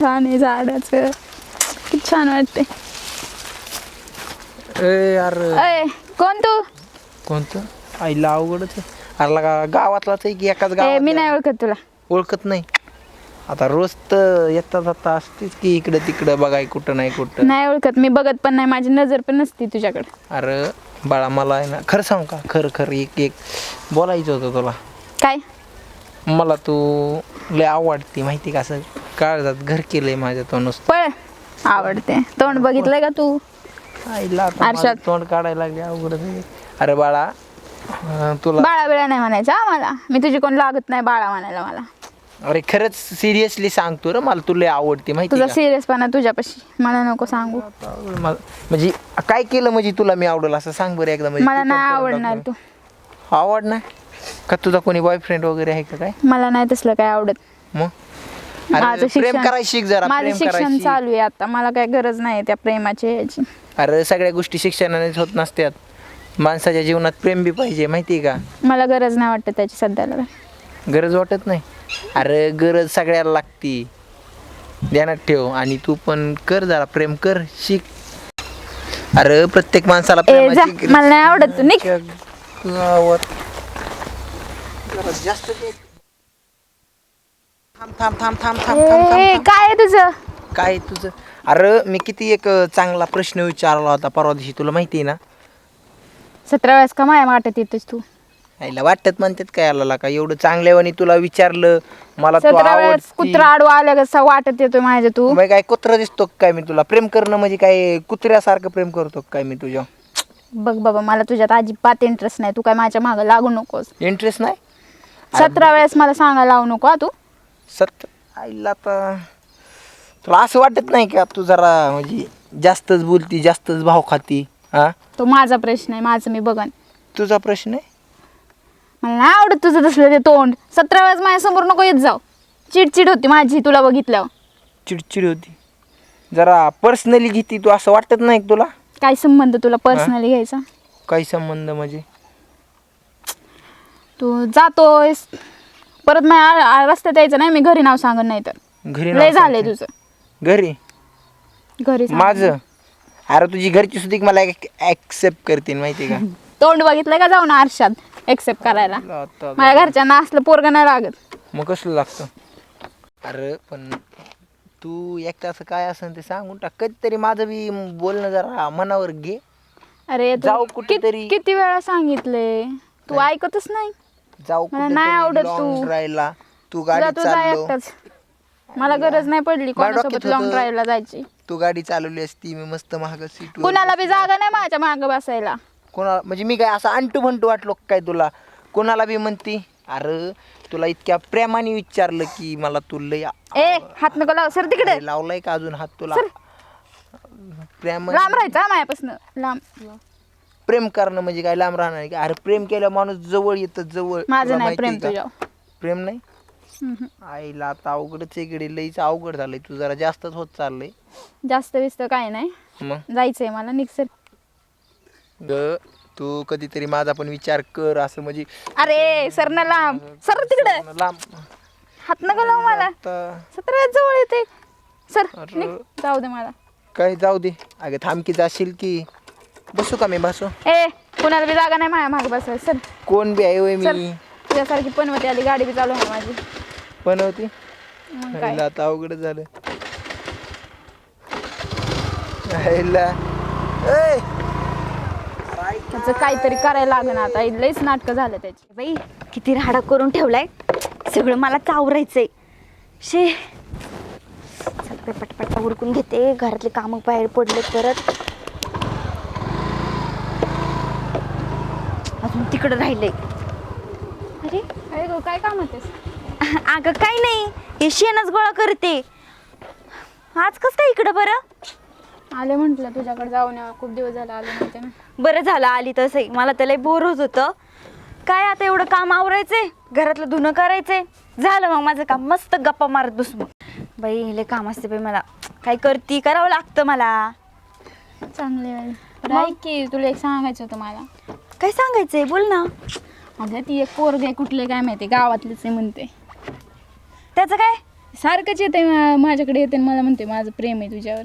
छान आहे झाडाचं. किती छान वाटते ए यार. अय कोण तू? कोणतं? आईला अवघडच आहे. अरे लगा गावातलाच आहे की एकाच ए गावात मी नाही ओळखत तुला. ओळखत नाही. आता रोज तर येता जाता असतेच की इकडं तिकडं बघाय कुठं नाही कुठं. नाही ओळखत मी बघत पण नाही माझी नजर पण नसती तुझ्याकडे. अरे बाळा मला आहे ना खरं सांग का? खरं खरं एक एक बोलायचं होतं तुला. काय? मला तू लय आवडती माहिती का असं? काळजात घर केलंय माझ्या तो नुसतं पळ. आवडते. तोंड बघितलंय का तू? आईला आता आरशात. तोंड काढायला लागले अवघड आहे. अरे बाळा अं, तुला बाळा बिळा नाही म्हणायचं हा मला. मी तुझी कोण लागत नाही बाळा म्हणायला मला. अरे खरंच सिरियसली सांगतो रे मला तुला लय आवडते माहिती तुझा का? सिरियसपणा तुझ्यापाशी. मला नको सांगू. मला- म्हणजे काय केलं म्हणजे तुला मी आवडलं? असं सांग बरं एकदा म्हणजे मला ती नाही आवडणार. तू. आवड नाही का तुझा कोणी बॉयफ्रेंड वगैरे आहे का काय? मला नाही तसलं काय आवडत. मग? माझं अरे प्रेम शिक्षण- करायची शिक जरा माझं प्रेम शिक्षण करायची. चालू आहे आता. मला काय गरज नाही त्या प्रेमाची याची अरे सगळ्या गोष्टी शिक्षणानेच होत नसतात माणसाच्या जीवनात प्रेम बी पाहिजे माहिती आहे का? मला गरज नाही वाटत त्याची सध्याला. गरज वाटत नाही? अरे गरज सगळ्याला लागती. ध्यानात ठेव आणि तू पण कर जरा प्रेम कर शिक. अरे प्रत्येक माणसाला ए जा. प्रेमाची मला नाही आवडत तू निघ. गावात जरा जास्त. थांब थांब थांब थांब थांब थांब थांब ए, थांब. काय आहे तुझं? काय तुझं? अरे मी किती एक अं, चांगला प्रश्न विचारला होता परवा दिवशी तुला माहिती आहे ना? सतरा वेळेस का माया वाटत येतोस तू? आईला वाटत म्हणतात काय आला का एवढं चांगल्यावानी तुला विचारलं मला तू सतरा वेळेस आवडती. कुत्रा आडवा आल्या कसं वाटत येतोय माझ्या तू? मग काय कुत्रा दिसतो का काय मी तुला? प्रेम करणं म्हणजे काय कुत्र्यासारखं प्रेम करतो का काय मी तुझ्या? बघ बाबा मला तुझ्यात अजिबात इंटरेस्ट नाही. तू काय माझ्या मागं लागू नकोस. इंटरेस्ट नाही? सतरा वेळेस मला सांगायला लावू नको हा तू. सत आईला तर तुला असं वाटत नाही का तू जरा म्हणजे जास्तच बोलती जास्तच भाव खाती हा? तो माझा प्रश्न आहे माझं मी बघन. तुझा प्रश्न आहे? मला नाही आवडत तुझं तसलं ते तोंड. सतरा वेळेस माझ्यासमोर नको येत जाऊ. चिडचिड होती माझी तुला बघितल्यावर. चिडचिड होती. जरा पर्सनली घेती तू असं वाटत नाही का तुला? काय संबंध तुला पर्सनली घ्यायचा? काही संबंध म्हणजे? तू जातोयस. परत माझ्या रस्त्यात यायचं नाही मी घरी नाव सांगत नाही तर घरी लय नाव झालंय सांगते. तुझं. घरी? घरी सांग. माझं? अरे तुझी घरची सुद्धा मला ऍक्सेप्ट करतील माहिती का? तोंड बघितलंय का जाऊन आरशात एक्सेप्ट करायला? आता- माझ्या घरच्यांना असलं पोरग नाही लागत. मग कसलं लागतं? अरे पण तू एकटा असं काय असेल ते सांगून टाक. कधीतरी माझं बी बोलणं जरा मनावर घे. अरे तू जाऊ कित- कुठेतरी. किती वेळा सांगितले तू ऐकतच नाही. जाऊ मला नाही आवडत तू. राहायला तू तुला गाडी तू जा चाललो. एकटाच. मला गरज नाही पडली कोणासोबत डोक्यात लॉंग होतं. ड्राईव्हला जायची. तू गाडी चालवली असती मी मस्त महाग सीट कुणाला बी जागा नाही माझ्या मागं बसायला. कोणाला म्हणजे मी काय असं अंटू भंटू वाटलो का काय तुला? कोणाला बी म्हणती अरे तुला इतक्या प्रेमाने विचारलं की मला तू लय ए हात नको लाव सर तिकडे. लावलाय का अजून हात तुला? प्रेम लांब राहायचं माझ्यापासून. लांब. प्रेम करणं म्हणजे काय? लांब राहणार आहे का अरे प्रेम केलं माणूस जवळ येतं जवळ. माझं तुला नाही माहिती प्रेम आहे का? तुझ्यावर. प्रेम नाही? हम्म. आईला आता अवघडच इकडे लईच अवघड झालंय. तू जरा जास्तच होत चाललंय. जास्त विस्त काय नाही. मग? जायचंय मला. निघ सर ग तू कधीतरी माझा पण विचार कर. असं म्हणजे अरे सर ना लांब. सर तिकडे. लांब. हात नको लावू मला. आता. सतरा जवळ येते सर अरे. निघ जाऊ दे मला. काय जाऊ दे. अगं थांब की जाशील की. बसू का मी? बसू. ए कुणाला बी जागा नाही माझ्या मागे बसायला. सर कोण बी आहे होय मी? तुझ्यासारखी पनवती आली गाडी बी चालू आहे माझी. पण होती मग काय? आईला आता अवघड झालं. आईला. ए त्याचं काहीतरी करायला लागेल आता. लईच नाटकं झालं त्याची. बाई किती राडा करून ठेवलाय. सगळं मला चावरायचंय. शे. पटपट उरकून घेते. घरातले कामं बाहेर पडले परत. अजून तिकडं राहिलंय. अरे अरे गो काय काम होतेस अगं काय नाही. हे शेणच गोळा करते. आज कस काय इकडं बरं? आले म्हटलं तुझ्याकडे जाऊन यावं. खूप दिवस झाले आले नव्हते ना. बरं झालं आली तसंही. मला त्याला बोर होत होतं. काय आता एवढं काम आवरायचंय? घरातलं धुणं करायचंय. झालं मग माझं काम. मस्त गप्पा मारत बस मग बाई लय काम असते बाई मला. काय करती? करावं लागतं मला. चांगले बरं ऐक की तुला एक सांगायचं होतं मला. काय सांगायचंय? बोल ना. अगं ती एक पोरग आहे कुठले काय माहिती गावातलीच आहे म्हणते. त्याचं काय? सारखंच येते माझ्याकडे येते आणि मला म्हणते माझं प्रेम आहे तुझ्यावर.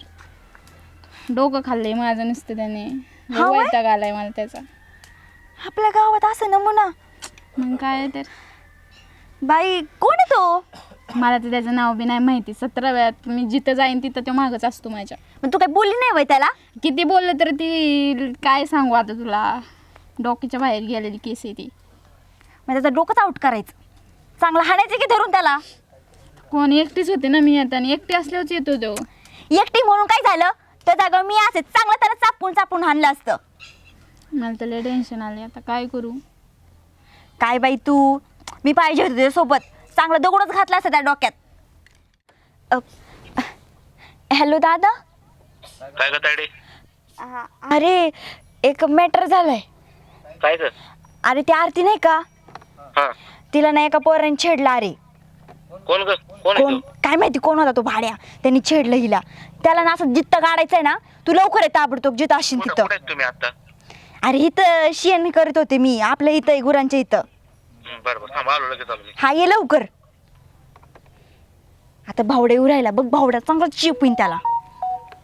डोकं खाल्लंय माझं नुसतं त्याने. लय हा? वैताग आलाय मला त्याचा. आपल्या गावात असं नमुना. मग काय तर. बाई कोण आहे तो? मला तर त्याचं नाव बी नाही माहिती. सतरा वेळात मी जिथं जाईन तिथं तो मागच असतो माझ्या. मग तू काही बोलली नाही वय त्याला? किती बोललं तर ती काय सांगू आता तुला? डोक्याच्या बाहेर गेलेली केस आहे ती. मग त्याचं डोकंच आउट करायचं. चांगलं हाणायचं की धरून त्याला? कोण? एकटीच होते ना मी आता आणि एकटी असल्यावरच येतो तो. एकटी म्हणून काय झालं? त्या जागा मी असे चांगलं त्याला चापून चापून हाणलं असतं. मला तर लय टेन्शन आले आता काय करू? काय बाई तू? मी पाहिजे होते तुझ्यासोबत. चांगलं दगडच घातलं असतं त्या डोक्यात. अ, हॅलो दादा? काय ग तायडे? अरे एक मॅटर झालंय. काय ग? अरे ती आरती नाही का? हा. तिला नाही एका पोराने छेडला अरे. कोण ग? कोण आहे कोण? तो? काय माहिती कोण होता तो भाड्या? त्यांनी छेडलं हिला. त्याला ना असं जित्त काढायचंय ना तू लवकर आहे ताबडतोब जिथं असशील कुठं तिथं. कुठे आहेत तुम्ही आता? अरे इथं शियन करत होते मी आपल्या इथं आहे, गुरांच्या इथं. बरं बरं. थांब आलो लगेच आलो मी हा ये लवकर. आता भावडा येऊ राहिला. बघ भावडा चांगला चिपून त्याला.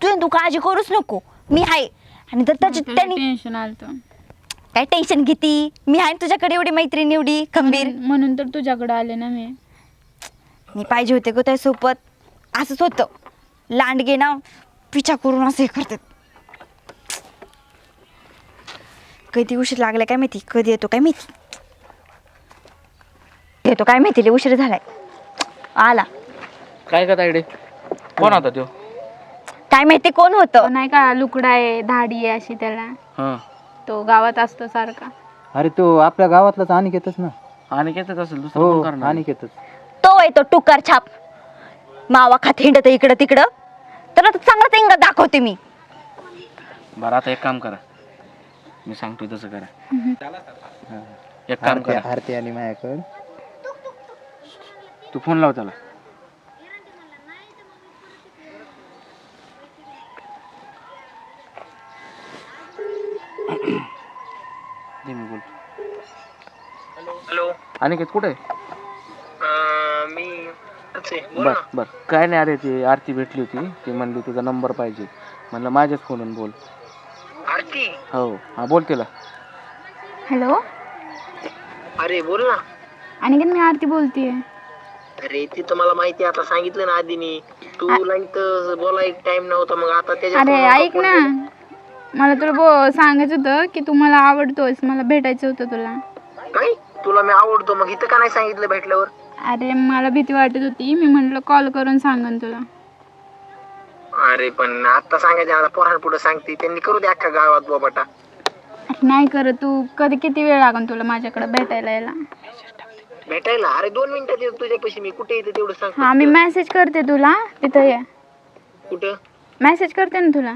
तू तू काळजी करूच नको. मी आहे आणि जर त्याची त्यांनी टेन्शन आलं तर. काय टेन्शन घेती? मी आहे ना तुझ्याकडे एवढी मैत्रीण एवढी खंबीर. म्हणून तर तुझ्याकडे आले ना मी. मी पाहिजे होते ग त्यासोबत. असंच होतं. लांडगे ना. पिछा करून असं हे करतात. कधी उशीर लागलाय काय माहिती? कधी येतो काय माहिती? येतो काय माहिती लय उशीर झालाय. आला. काय का तायडे कोण होता तो? काय माहिती कोण होतं? नाही का लुकडा आहे धाडी आहे अशी त्याला. हा. तो गावात असतो सारखा. अरे तो आपल्या गावातलाच अनिकेतच ना. आणि घेतच असेल दुसरं हो कोण करणार? अनिकेतच. तो आहे तो टुकार छाप. मावा खात हिंडत इकडं तिकडं. तर आता चांगलाच इंग दाखवते मी. बरं आता एक काम करा. मी सांगतोय तसं करा. एक काम करा. आरती आली माझ्याकडे. तू फोन लाव त्याला. दे मी बोलतो. हॅलो. अनिकेत कुठे आहे? मी अच्छे बोल बर ना. बर. काय नाही अरे ती आरती भेटली होती. ती म्हणली तुझा नंबर पाहिजे. म्हणलं माझ्याच फोनून बोल. आरती? हो. हा बोल तिला. हॅलो. अरे बोल ना. आणि मी आरती बोलतीये. अरे ते तर मला माहिती आता सांगितलं ना आधीनी. तुला इथं बोला एक टाइम नव्हता. मग आता त्याच्या अरे ऐक फोन ना मला तुला बो सांगायचं होतं की तू मला आवडतोस. मला भेटायचं होतं तुला. काय तुला मी आवडतो. मग इथं का नाही सांगितलं भेटल्यावर? अरे मला भीती वाटत होती. मी म्हटलं कॉल करून सांगन तुला. अरे पण आता सांगायचं आता पोरांपुढे पुढे सांगते. त्यांनी करू दे अख्खा गावात बोबाटा. अरे नाही करत. तू कधी किती वेळ लागन तुला माझ्याकडे भेटायला यायला? भेटायला? अरे दोन मिनिटात येतो तुझ्यापाशी मी कुठे येते तेवढं सांग हा मी मेसेज करते तुला तिथं ये. कुठं? मेसेज करते ना तुला.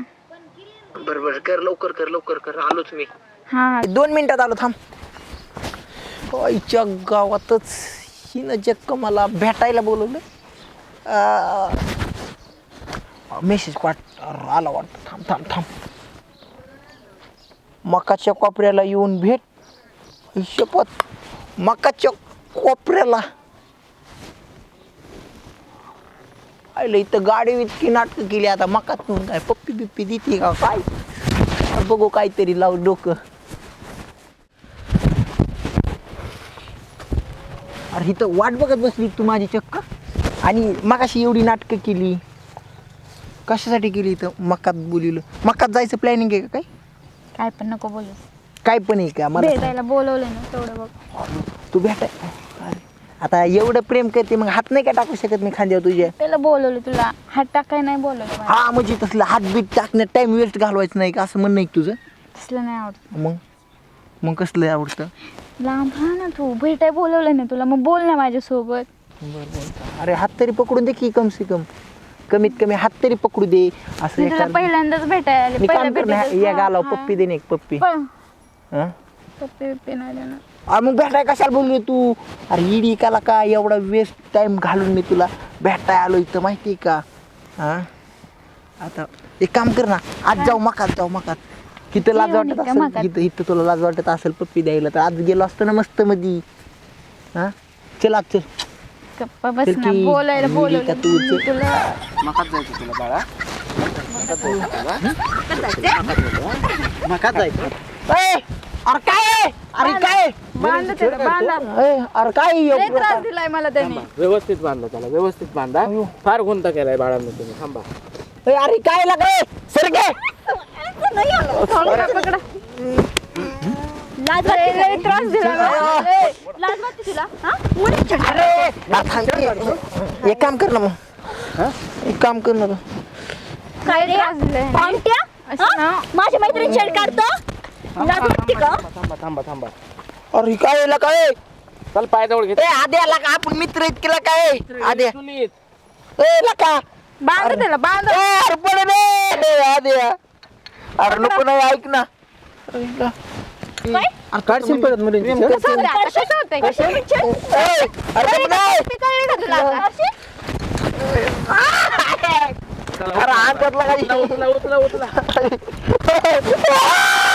बरं बरं कर लवकर कर लवकर कर. आलोच मी. हा. हा दोन मिनिटात आलो थांब. आईच्या गावातच हिनं जक्क मला भेटायला बोलवलं. मेसेज पाठ आला वाटतं. थांब थांब थांब. मकाच्या कोपऱ्याला येऊन भेट. आई शपथ. मकाच्या कोपऱ्याला. आईला इथं गाडी इतकी नाटकं केली आता मकात म्हणून काय पप्पी बिप्पी देते का काय? बघू काहीतरी लावू डोकं. अरे इथं वाट बघत बसली तू माझी चक्क. आणि मगाशी एवढी नाटकं केली. कशासाठी केली इथं मकात बोलिलं? मकात जायचं प्लॅनिंग आहे का काय काय पण नको बोलू. काय पण आहे का? मला. भेटायला बोलवलं ना तेवढं बघ. तू भेटाय आता एवढं प्रेम करते मग हात नाही का टाकू शकत मी खांद्यावर तुझ्या? त्याला बोलवलं तुला. हात टाकाय नाही बोलवलं मला. हा म्हणजे तसलं हात बीट टाकण्यात टाइम वेस्ट घालवायचं नाही का? असं म्हणणं आहे का तुझं? तसलं नाही आवडत. मग? मग कसलं आवडतं? लांब राहा ना तू. भेटाय बोलवलं ना तुला. मग बोल ना माझ्यासोबत. अरे हात तरी पकडून दे की कम से कम. कमीत कमी हात तरी पकडू दे. असं मी तुला एखादं- पहिल्यांदाच भेटायला आले. मी पहिल्या काम कर ना भेटीतच- या हा, गालाव हा. पप्पी दे ना एक पप्पी. हं? पप्पी बिप्पी नाही देणार. अरे मग भेटाय कशाला बोलली तू? अरे इडी काला का एवढा वेस्ट टाइम घालून मी तुला भेटाय आलो इथं माहिती आहे का? हा? आता एक काम कर ना आज जाऊ मकात जाऊ मकात. इथं लाज वाटत असेल मकात. इथं इथं तुला लाज वाटत असेल पप्पी द्यायला तर आज गेलो असतो ना मस्त मधी. हा? चल आज चल. गप्पा बस चल ना की, बोलायला मुली बोलवलं का तू मी तुला. मकाच जायचं तुला बाळा. मका जायचं. ए, अरे काय? अरे काय बांधा त्याला बांधा ए, अरे काय लय? त्रास दिलाय मला त्याने व्यवस्थित बांधा त्याला व्यवस्थित बांधा फार गुंता केलाय बाळांनी तुम्ही थांबा ए, अरे काय लागे सर काय पकडा, पकडा. लय लय त्रास दिला मला. लय. लाज वाटते तुला हा उडी चढ. अरे अरे थांब की. एक काम कर ना मग एक काम कर ना काय रे त्रास दिलाय ह्याने. ना. माझ्या मैत्रीण छेड काढतो लाज वाटते का? थांबा थांबा थांबा अरे काय आहे ला काय? चल पाय जवळ घेत ए आद्याला का आपण मित्र आहेत केला काय? आद्या. सुनीत ए लका बांधा त्याला बांधा ए, अरे पड आद्या. अरे नको नाही ऐक ना. अरे ला. अरे काढशील परत मुलींची सर? कसं होतंय? आता? कसं होतंय? ए, अरे नको नाही. मी कळलं का तुला आता? अरे हातातला काही उचला उचला उचला.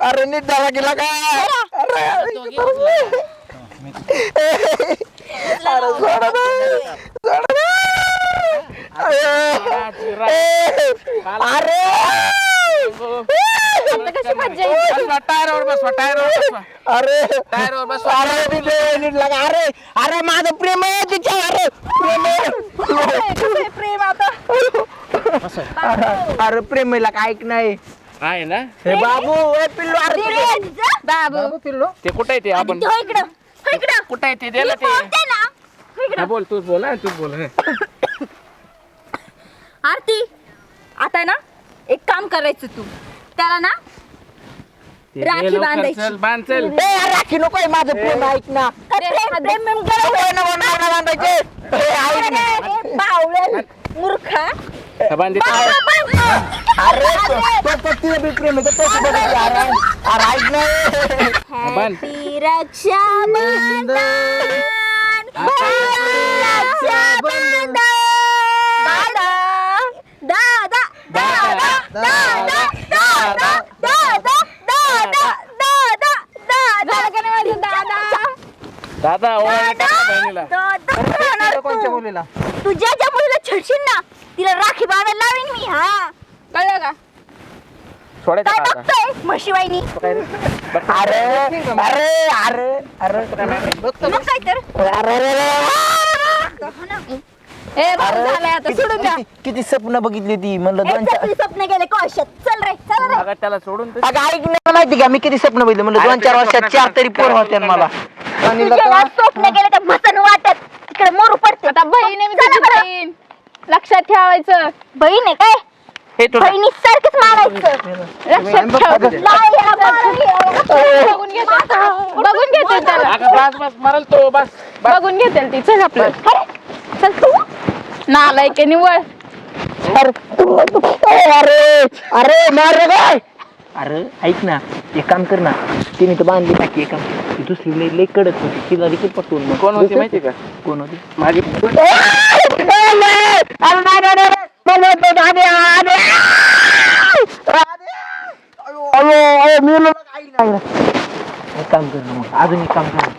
अरे नीट झाला गेला काय अरे अरे सोडा ना. सोडा ना. अरे आता कशी मज्जा येईल? टायरवर बसवा टायरवर बसवा अरे टायरवर बसवा अरे नीट लागा. अरे अरे माझं प्रेम आहे तिच्या अरे प्रेम आहे. प्रेम आता. अरे- अरे प्रेम आहे लागा ऐक नाही. आहे ना? हे बाबू ए पिल्लू अरे बाबू. ते कुठे आहे ते आपण? हो इकडं हो इकडं. कुठे आहे ते? ते. बोलते ना. हो इकडं. हा, बोल तूच बोल हा, तूच बोल हा. आरती आता ना एक काम करायचं तू. त्याला ना ते राखी लवकर, बांधायची. चल बांध चल ए राखी नको आहे माझं प्रेम ऐक ना. काय प्रेम प्रेम बिम करायचं? नको आहे ना मला मला बांधायचे ए, ऐक ना अरे, मूर्खा. बांध. इथे. अरे तो- तो तिला बी प्रेम आहे तर तसं बघायचं अरे अरे ऐक ना. बांध. हॅपी रक्षाबंधन रक्षाबंधन दादा दादा दादा दादा दादा दादा दादा दादा. कोणत्या मुलीला? तुझ्या ज्या मुलीला छडशील ना तिला राखी बांधायला लावीन मी हा. कळलं का? काय का बघतोय म्हशीवाईनी? अरे अरे अरे अरे. बघतो अरे अरे ए झालंय आता सोडून द्या. किती- किती स्वप्न बघितली ती म्हणलं दोन चार एकदा स्वप्न गेले कौशात चल रे चल रे. अगं त्याला सोडून तर- अगं ऐक नाही माहिती का मी किती स्वप्न बघितलं म्हणलं अरे दोन चार तुझ्या वर्षात स्वप्नात चार तरी पोर होते मला. स्वप्न गेले तर मसन वाटत तिकडे मोरू पडते. आता बहीण आहे मी तुझी बहीण. लक्षात ठेवायचं. बहीण आहे काय? हे तुला बहिणी सारखंच मारायचं लक्षात ठेव. नाही, याला मारायला. बघून घेते. बघून घेते त्याला. अगं बस बस मरल तो बस बस. बघून घेते ती. चल आपलं. चल तू. नालायक आहे निवळ. अरे अरे अरे मार रे काय अरे ऐक ना एक काम कर ना. तिने तर बांधली टाकी एक काम. ती दुसरी लई लई कडक होती. तिला देखील पटवून मग. कोण होती माहिती का? कोण होती? माझी एक काम कर ना मग. अजून एक काम कर ना.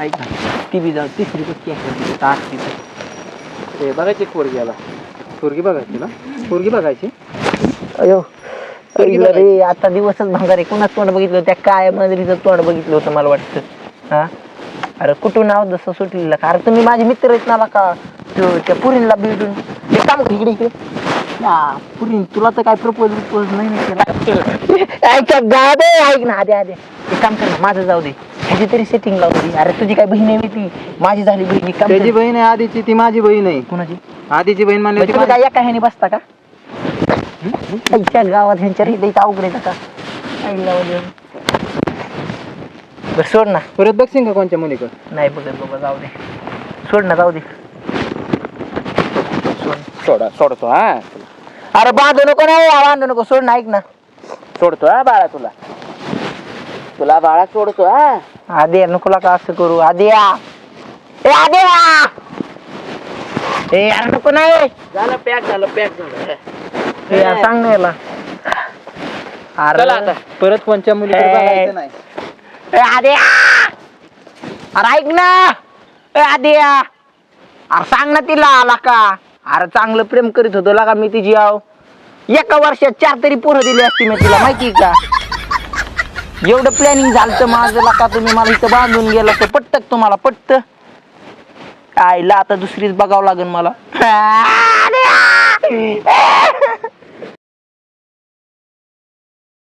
ऐक ना ती बी जाऊ तिसरी पत्ती आहे तास तिथं ते बघायची पोरगी आला पोरगी बघायची ना? पोरगी बघायची? अयो अरे रे आता दिवसच भांगार कुणाच तोंड बघितलं त्या काय मंदिरीचं तोंड बघितलं होतं मला वाटतं. हा? अरे कुठून नाव जसं सुटलेलं? का अरे तुम्ही माझे मित्र आहेत ना का त्यो- पुरीला भेटून. एक काम इकडे इकडे. या पुरीन तुला तर काय प्रपोज प्रपोज नाही ना केला. ऐका ना आधे आधे. एक काम कर माझं जाऊ दे. ह्याची तरी सेटिंग लावू दे अरे तुझी काय बहीण आहे ती? माझी झाली बहीण. काम त्याची. बहीण आहे आधीची ती माझी बहीण आहे. कुणाची? आधीची बहीण म्हणली म्हणजे होती तुम्ही काय एका ह्याने बसता का? आईच्या गावात ह्यांच्या इथे इथं अवघड आहे का. बरं सोड ना. परत बघशील का कोणच्या मुलीकडे? नाही बघत बाबा जाऊ दे. सोड ना जाऊ दे. सोड. सोडा सोडतो हा. अरे बांधू नको ना बांधू नको. सोड ना ऐक ना. सोडतो हा बाळा तुला. तुला बाळा सोडतो हा? आद्या नको का असं करू. आद्या! ए आद्या! ए यार नको नाही. झालं पॅक झालं पॅक झालं. ए यार सांग ना याला. चला आता. परत कोणच्या मुलीकडे ए. बघायचं नाही. ए आद्या! अरे ऐक ना. ए आद्या! अरे सांग ना तिला आला का अरे चांगलं प्रेम करीत होतो का मी तिची आव. एका वर्षात चार तरी पोरं दिली असती मी तिला माहिती का? एवढं प्लॅनिंग झालं तर माझं का तुम्ही मला इथं बांधून गेलं तर पटत तुम्हाला? पटत. आईला आता दुसरीच बघावं लागेल मला.